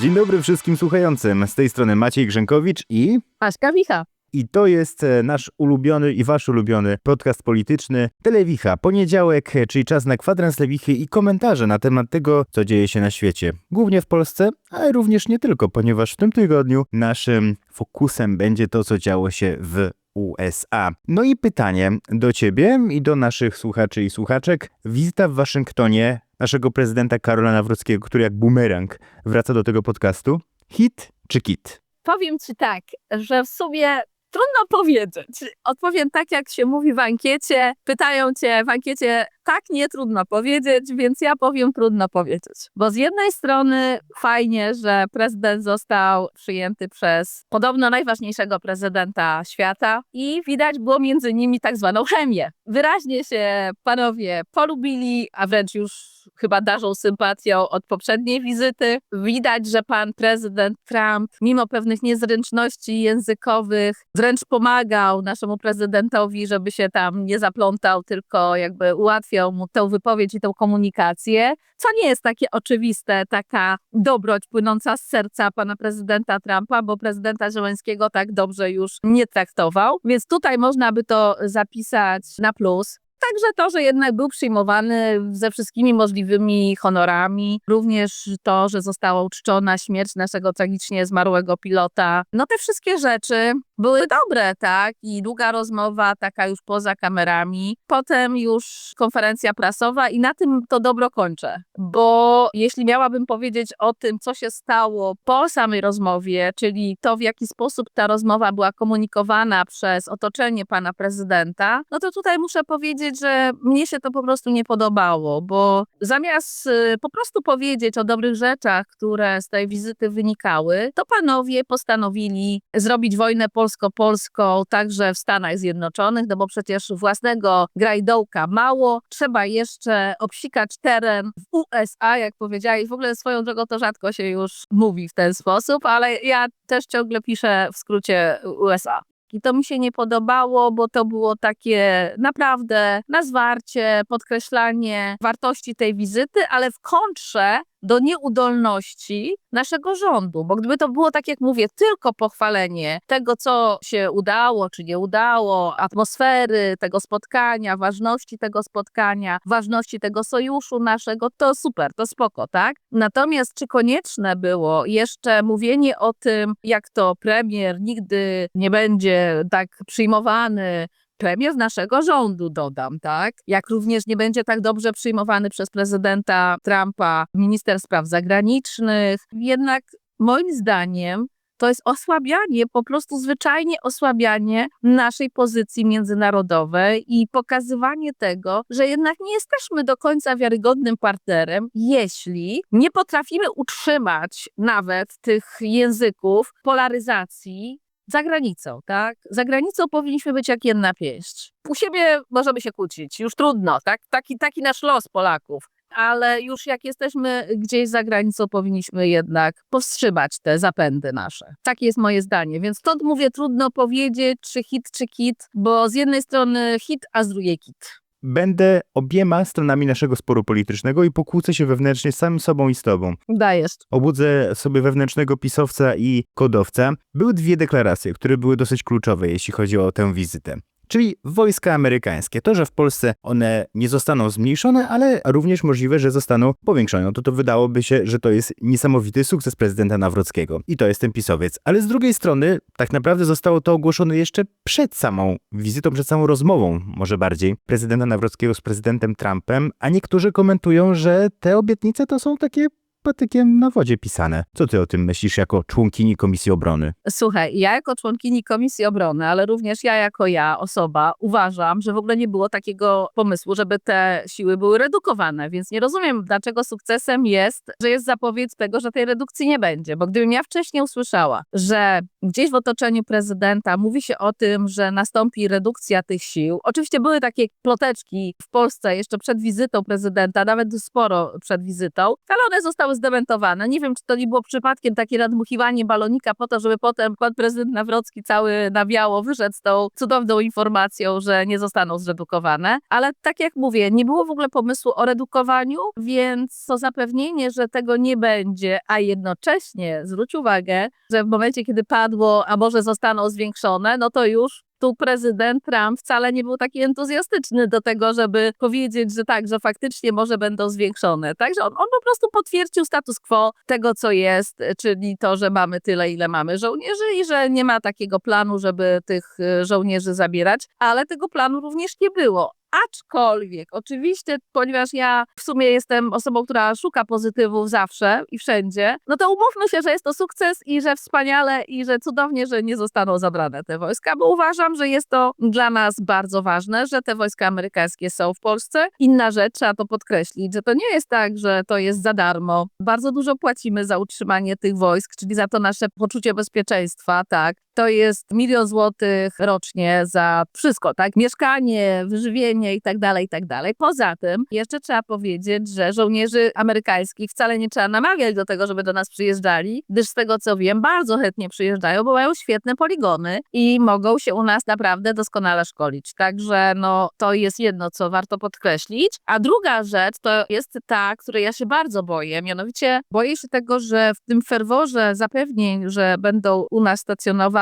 Dzień dobry wszystkim słuchającym. Z tej strony Maciej Grzękowicz i... Aśka Wicha. I to jest e, nasz ulubiony i wasz ulubiony podcast polityczny Telewicha. Poniedziałek, e, czyli czas na kwadrans Lewichy i komentarze na temat tego, co dzieje się na świecie. Głównie w Polsce, ale również nie tylko, ponieważ w tym tygodniu naszym fokusem będzie to, co działo się w USA. No i pytanie do ciebie i do naszych słuchaczy i słuchaczek. Wizyta w Waszyngtonie naszego prezydenta Karola Nawrockiego, który jak bumerang wraca do tego podcastu. Hit czy kit? Powiem ci tak, że w sumie trudno powiedzieć. Odpowiem tak, jak się mówi w ankiecie. Pytają cię w ankiecie, tak, nie trudno powiedzieć, więc ja powiem trudno powiedzieć. Bo z jednej strony fajnie, że prezydent został przyjęty przez podobno najważniejszego prezydenta świata i widać było między nimi tak zwaną chemię. Wyraźnie się panowie polubili, a wręcz już chyba darzą sympatią od poprzedniej wizyty. Widać, że pan prezydent Trump, mimo pewnych niezręczności językowych, wręcz pomagał naszemu prezydentowi, żeby się tam nie zaplątał, tylko jakby ułatwiał tę wypowiedź i tę komunikację, co nie jest takie oczywiste, taka dobroć płynąca z serca pana prezydenta Trumpa, bo prezydenta Żeleńskiego tak dobrze już nie traktował. Więc tutaj można by to zapisać na plus. Także to, że jednak był przyjmowany ze wszystkimi możliwymi honorami, również to, że została uczczona śmierć naszego tragicznie zmarłego pilota. No te wszystkie rzeczy były dobre, tak? I długa rozmowa, taka już poza kamerami. Potem już konferencja prasowa i na tym to dobro kończę. Bo jeśli miałabym powiedzieć o tym, co się stało po samej rozmowie, czyli to, w jaki sposób ta rozmowa była komunikowana przez otoczenie pana prezydenta, no to tutaj muszę powiedzieć, że mnie się to po prostu nie podobało, bo zamiast y, po prostu powiedzieć o dobrych rzeczach, które z tej wizyty wynikały, to panowie postanowili zrobić wojnę polsko-polską także w Stanach Zjednoczonych, no bo przecież własnego grajdołka mało, trzeba jeszcze obsikać teren w USA, jak powiedziałeś. W ogóle swoją drogą to rzadko się już mówi w ten sposób, ale ja też ciągle piszę w skrócie USA. I to mi się nie podobało, bo to było takie naprawdę na zwarcie, podkreślanie wartości tej wizyty, ale w kontrze do nieudolności naszego rządu. Bo gdyby to było, tak jak mówię, tylko pochwalenie tego, co się udało czy nie udało, atmosfery tego spotkania, ważności tego spotkania, ważności tego sojuszu naszego, to super, to spoko, tak? Natomiast czy konieczne było jeszcze mówienie o tym, jak to premier nigdy nie będzie tak przyjmowany, premier naszego rządu, dodam, tak? Jak również nie będzie tak dobrze przyjmowany przez prezydenta Trumpa minister spraw zagranicznych. Jednak moim zdaniem to jest osłabianie, po prostu zwyczajnie osłabianie naszej pozycji międzynarodowej i pokazywanie tego, że jednak nie jesteśmy do końca wiarygodnym partnerem, jeśli nie potrafimy utrzymać nawet tych języków polaryzacji za granicą, tak? Za granicą powinniśmy być jak jedna pięść. U siebie możemy się kłócić, już trudno, tak? Taki, taki nasz los Polaków. Ale już jak jesteśmy gdzieś za granicą, powinniśmy jednak powstrzymać te zapędy nasze. Takie jest moje zdanie. Więc stąd mówię, trudno powiedzieć, czy hit, czy kit, bo z jednej strony hit, a z drugiej kit. Będę obiema stronami naszego sporu politycznego i pokłócę się wewnętrznie z samym sobą i z tobą. Dajesz. Obudzę sobie wewnętrznego pisowca i kodowca. Były dwie deklaracje, które były dosyć kluczowe, jeśli chodzi o tę wizytę. Czyli wojska amerykańskie. To, że w Polsce one nie zostaną zmniejszone, ale również możliwe, że zostaną powiększone. No to to wydałoby się, że to jest niesamowity sukces prezydenta Nawrockiego. I to jest ten pisowiec. Ale z drugiej strony, tak naprawdę zostało to ogłoszone jeszcze przed samą wizytą, przed samą rozmową, może bardziej, prezydenta Nawrockiego z prezydentem Trumpem, a niektórzy komentują, że te obietnice to są takie patykiem na wodzie pisane. Co ty o tym myślisz jako członkini Komisji Obrony? Słuchaj, ja jako członkini Komisji Obrony, ale również ja jako ja, osoba, uważam, że w ogóle nie było takiego pomysłu, żeby te siły były redukowane, więc nie rozumiem, dlaczego sukcesem jest, że jest zapowiedź tego, że tej redukcji nie będzie, bo gdybym ja wcześniej usłyszała, że gdzieś w otoczeniu prezydenta mówi się o tym, że nastąpi redukcja tych sił, oczywiście były takie ploteczki w Polsce jeszcze przed wizytą prezydenta, nawet sporo przed wizytą, ale one zostały zostały zdementowane. Nie wiem, czy to nie było przypadkiem takie nadmuchiwanie balonika po to, żeby potem pan prezydent Nawrocki cały na biało wyszedł z tą cudowną informacją, że nie zostaną zredukowane. Ale tak jak mówię, nie było w ogóle pomysłu o redukowaniu, więc to zapewnienie, że tego nie będzie, a jednocześnie zwróć uwagę, że w momencie, kiedy padło, a może zostaną zwiększone, no to już tu prezydent Trump wcale nie był taki entuzjastyczny do tego, żeby powiedzieć, że tak, że faktycznie może będą zwiększone. Także on, on po prostu potwierdził status quo tego, co jest, czyli to, że mamy tyle, ile mamy żołnierzy i że nie ma takiego planu, żeby tych y, żołnierzy zabierać, ale tego planu również nie było. Aczkolwiek, oczywiście, ponieważ ja w sumie jestem osobą, która szuka pozytywów zawsze i wszędzie, no to umówmy się, że jest to sukces i że wspaniale i że cudownie, że nie zostaną zabrane te wojska, bo uważam, że jest to dla nas bardzo ważne, że te wojska amerykańskie są w Polsce. Inna rzecz, trzeba to podkreślić, że to nie jest tak, że to jest za darmo. Bardzo dużo płacimy za utrzymanie tych wojsk, czyli za to nasze poczucie bezpieczeństwa, tak. To jest milion złotych rocznie za wszystko, tak? Mieszkanie, wyżywienie i tak dalej, i tak dalej. Poza tym jeszcze trzeba powiedzieć, że żołnierzy amerykańskich wcale nie trzeba namawiać do tego, żeby do nas przyjeżdżali, gdyż z tego co wiem, bardzo chętnie przyjeżdżają, bo mają świetne poligony i mogą się u nas naprawdę doskonale szkolić. Także no, to jest jedno, co warto podkreślić. A druga rzecz to jest ta, której ja się bardzo boję, mianowicie boję się tego, że w tym ferworze zapewnień, że będą u nas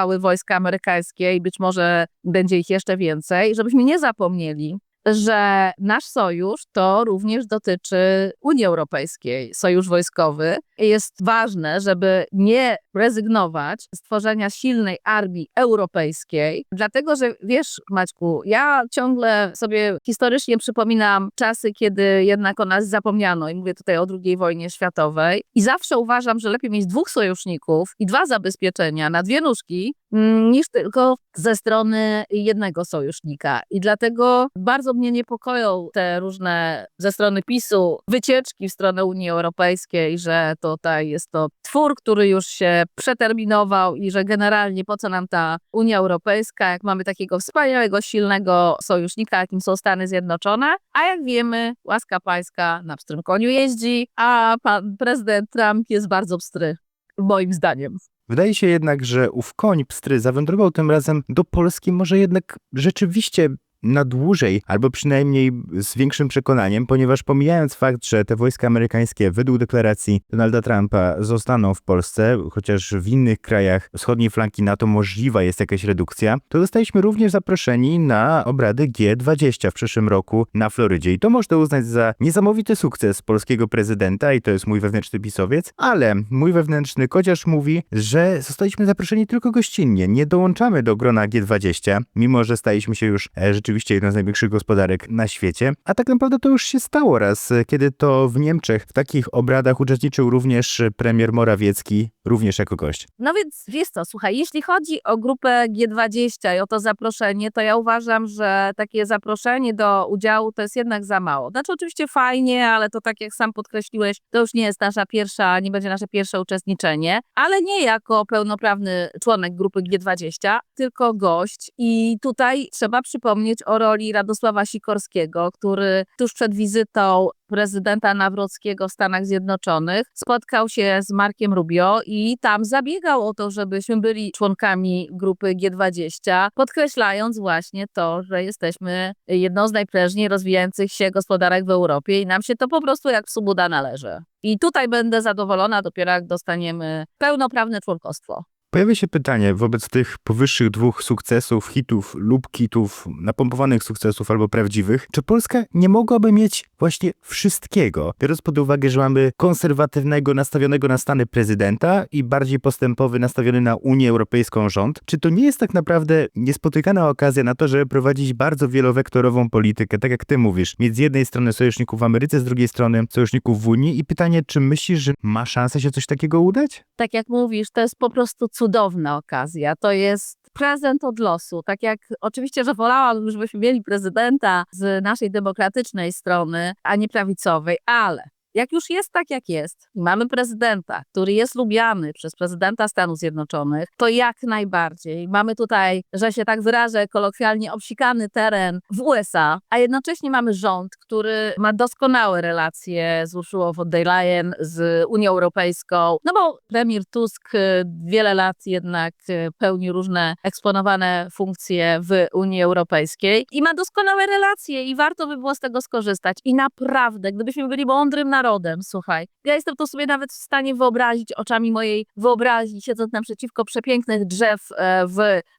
stacjonowały wojska amerykańskie i być może będzie ich jeszcze więcej, żebyśmy nie zapomnieli, że nasz sojusz to również dotyczy Unii Europejskiej, sojusz wojskowy. Jest ważne, żeby nie rezygnować z tworzenia silnej armii europejskiej, dlatego że wiesz, Maćku, ja ciągle sobie historycznie przypominam czasy, kiedy jednak o nas zapomniano, i mówię tutaj o II wojnie światowej, i zawsze uważam, że lepiej mieć dwóch sojuszników i dwa zabezpieczenia na dwie nóżki, mm, niż tylko ze strony jednego sojusznika. I dlatego bardzo mnie niepokoją te różne ze strony PiSu wycieczki w stronę Unii Europejskiej, że tutaj jest to twór, który już się przeterminował i że generalnie po co nam ta Unia Europejska, jak mamy takiego wspaniałego, silnego sojusznika, jakim są Stany Zjednoczone, a jak wiemy, łaska pańska na pstrym koniu jeździ, a pan prezydent Trump jest bardzo bstry, moim zdaniem. Wydaje się jednak, że ów koń pstry zawędrował tym razem do Polski może jednak rzeczywiście na dłużej, albo przynajmniej z większym przekonaniem, ponieważ pomijając fakt, że te wojska amerykańskie według deklaracji Donalda Trumpa zostaną w Polsce, chociaż w innych krajach wschodniej flanki NATO możliwa jest jakaś redukcja, to zostaliśmy również zaproszeni na obrady G20 w przyszłym roku na Florydzie. I to można uznać za niesamowity sukces polskiego prezydenta i to jest mój wewnętrzny pisowiec, ale mój wewnętrzny kociarz mówi, że zostaliśmy zaproszeni tylko gościnnie, nie dołączamy do grona G20, mimo że staliśmy się już e, rzeczywiście jedną z największych gospodarek na świecie. A tak naprawdę to już się stało raz, kiedy to w Niemczech w takich obradach uczestniczył również premier Morawiecki, również jako gość. No więc wiesz co, słuchaj, jeśli chodzi o grupę G20 i o to zaproszenie, to ja uważam, że takie zaproszenie do udziału to jest jednak za mało. Znaczy oczywiście fajnie, ale to tak jak sam podkreśliłeś, to już nie jest nasza pierwsza, nie będzie nasze pierwsze uczestniczenie, ale nie jako pełnoprawny członek grupy G20, tylko gość i tutaj trzeba przypomnieć o roli Radosława Sikorskiego, który tuż przed wizytą prezydenta Nawrockiego w Stanach Zjednoczonych spotkał się z Markiem Rubio i tam zabiegał o to, żebyśmy byli członkami grupy G20, podkreślając właśnie to, że jesteśmy jedną z najprężniej rozwijających się gospodarek w Europie i nam się to po prostu jak w Subuda należy. I tutaj będę zadowolona dopiero jak dostaniemy pełnoprawne członkostwo. Pojawia się pytanie wobec tych powyższych dwóch sukcesów, hitów lub kitów, napompowanych sukcesów albo prawdziwych, czy Polska nie mogłaby mieć właśnie wszystkiego, biorąc pod uwagę, że mamy konserwatywnego, nastawionego na Stany prezydenta i bardziej postępowy, nastawiony na Unię Europejską rząd? Czy to nie jest tak naprawdę niespotykana okazja na to, żeby prowadzić bardzo wielowektorową politykę, tak jak ty mówisz, mieć z jednej strony sojuszników w Ameryce, z drugiej strony sojuszników w Unii i pytanie, czy myślisz, że ma szansę się coś takiego udać? tak jak mówisz, to jest po prostu cudowna okazja. To jest prezent od losu. Tak jak oczywiście, że wolałabym, żebyśmy mieli prezydenta z naszej demokratycznej strony, a nie prawicowej, ale jak już jest tak, jak jest, i mamy prezydenta, który jest lubiany przez prezydenta Stanów Zjednoczonych, to jak najbardziej. Mamy tutaj, że się tak wyrażę, kolokwialnie obsikany teren w USA, a jednocześnie mamy rząd, który ma doskonałe relacje z Ursula von der Leyen, z Unią Europejską, no bo premier Tusk y, wiele lat jednak y, pełni różne eksponowane funkcje w Unii Europejskiej i ma doskonałe relacje i warto by było z tego skorzystać. I naprawdę, gdybyśmy byli mądrym narodem, słuchaj, ja jestem to sobie nawet w stanie wyobrazić oczami mojej wyobraźni, siedząc naprzeciwko przepięknych drzew e, w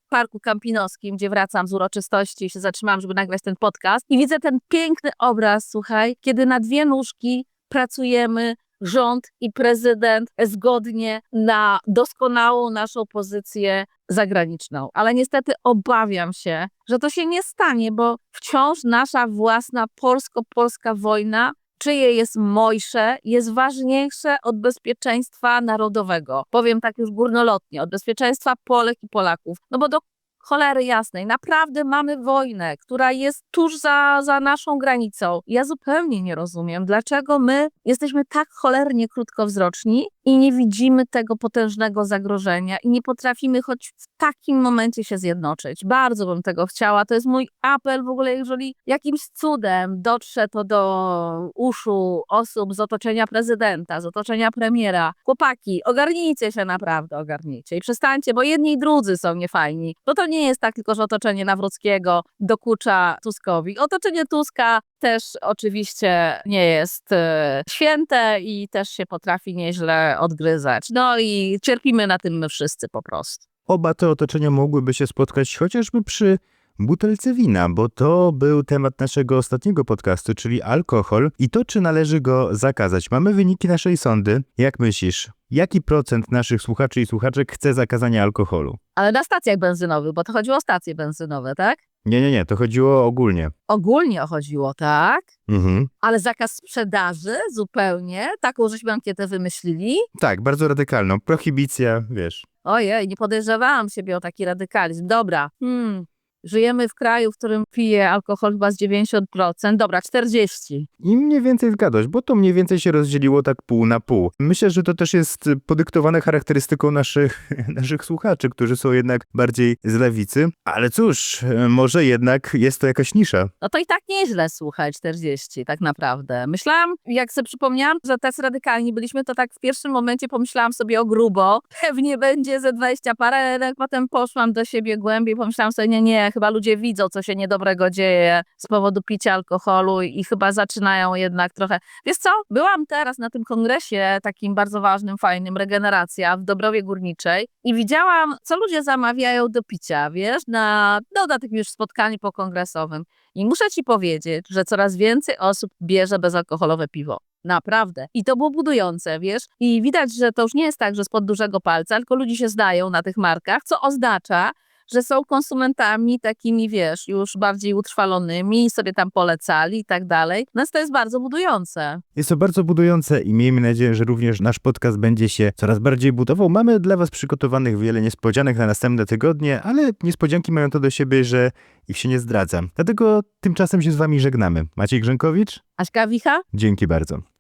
Parku Kampinoskim, gdzie wracam z uroczystości się zatrzymałam, żeby nagrać ten podcast i widzę ten piękny obraz, słuchaj, kiedy na dwie nóżki pracujemy rząd i prezydent zgodnie na doskonałą naszą pozycję zagraniczną. Ale niestety obawiam się, że to się nie stanie, bo wciąż nasza własna polsko-polska wojna czyje jest mojsze, jest ważniejsze od bezpieczeństwa narodowego. Powiem tak już górnolotnie, od bezpieczeństwa Polek i Polaków. No bo do cholery jasnej, naprawdę mamy wojnę, która jest tuż za, za naszą granicą. Ja zupełnie nie rozumiem, dlaczego my jesteśmy tak cholernie krótkowzroczni i nie widzimy tego potężnego zagrożenia i nie potrafimy choć w takim momencie się zjednoczyć. Bardzo bym tego chciała. To jest mój apel w ogóle, jeżeli jakimś cudem dotrze to do uszu osób z otoczenia prezydenta, z otoczenia premiera. Chłopaki, ogarnijcie się naprawdę, ogarnijcie i przestańcie, bo jedni i drudzy są niefajni. Bo to nie jest tak tylko, że otoczenie Nawrockiego dokucza Tuskowi. Otoczenie Tuska też oczywiście nie jest e, święte i też się potrafi nieźle odgryzać. No i cierpimy na tym my wszyscy po prostu. Oba te otoczenia mogłyby się spotkać chociażby przy butelce wina, bo to był temat naszego ostatniego podcastu, czyli alkohol i to, czy należy go zakazać. Mamy wyniki naszej sądy. Jak myślisz, jaki procent naszych słuchaczy i słuchaczek chce zakazania alkoholu? Ale na stacjach benzynowych, bo to chodziło o stacje benzynowe, tak? Nie, nie, nie, to chodziło ogólnie. Ogólnie chodziło, tak? Mhm. Ale zakaz sprzedaży zupełnie, taką żeśmy ankietę wymyślili. Tak, bardzo radykalną. Prohibicja, wiesz. Ojej, nie podejrzewałam siebie o taki radykalizm. Dobra, hmm. Żyjemy w kraju, w którym pije alkohol chyba z 90%. Dobra, 40. I mniej więcej zgadłeś, bo to mniej więcej się rozdzieliło tak pół na pół. Myślę, że to też jest podyktowane charakterystyką naszych, naszych słuchaczy, którzy są jednak bardziej z lewicy. Ale cóż, może jednak jest to jakaś nisza. No to i tak nieźle, słuchaj, 40 tak naprawdę. Myślałam, jak sobie przypomniałam, że tacy radykalni byliśmy, to tak w pierwszym momencie pomyślałam sobie o grubo. Pewnie będzie ze 20 parę, ale potem poszłam do siebie głębiej, pomyślałam sobie, nie, nie, chyba ludzie widzą, co się niedobrego dzieje z powodu picia alkoholu i chyba zaczynają jednak trochę... Wiesz co, byłam teraz na tym kongresie takim bardzo ważnym, fajnym, Regeneracja w Dobrowie Górniczej i widziałam, co ludzie zamawiają do picia, wiesz, na, no, już spotkaniu pokongresowym. I muszę ci powiedzieć, że coraz więcej osób bierze bezalkoholowe piwo. Naprawdę. I to było budujące, wiesz? I widać, że to już nie jest tak, że spod dużego palca, tylko ludzie się zdają na tych markach, co oznacza, że są konsumentami takimi, wiesz, już bardziej utrwalonymi, sobie tam polecali i tak dalej. Więc to jest bardzo budujące. Jest to bardzo budujące i miejmy nadzieję, że również nasz podcast będzie się coraz bardziej budował. Mamy dla Was przygotowanych wiele niespodzianek na następne tygodnie, ale niespodzianki mają to do siebie, że ich się nie zdradza. Dlatego tymczasem się z Wami żegnamy. Maciej Grzękowicz, Aśka Wicha? dzięki bardzo.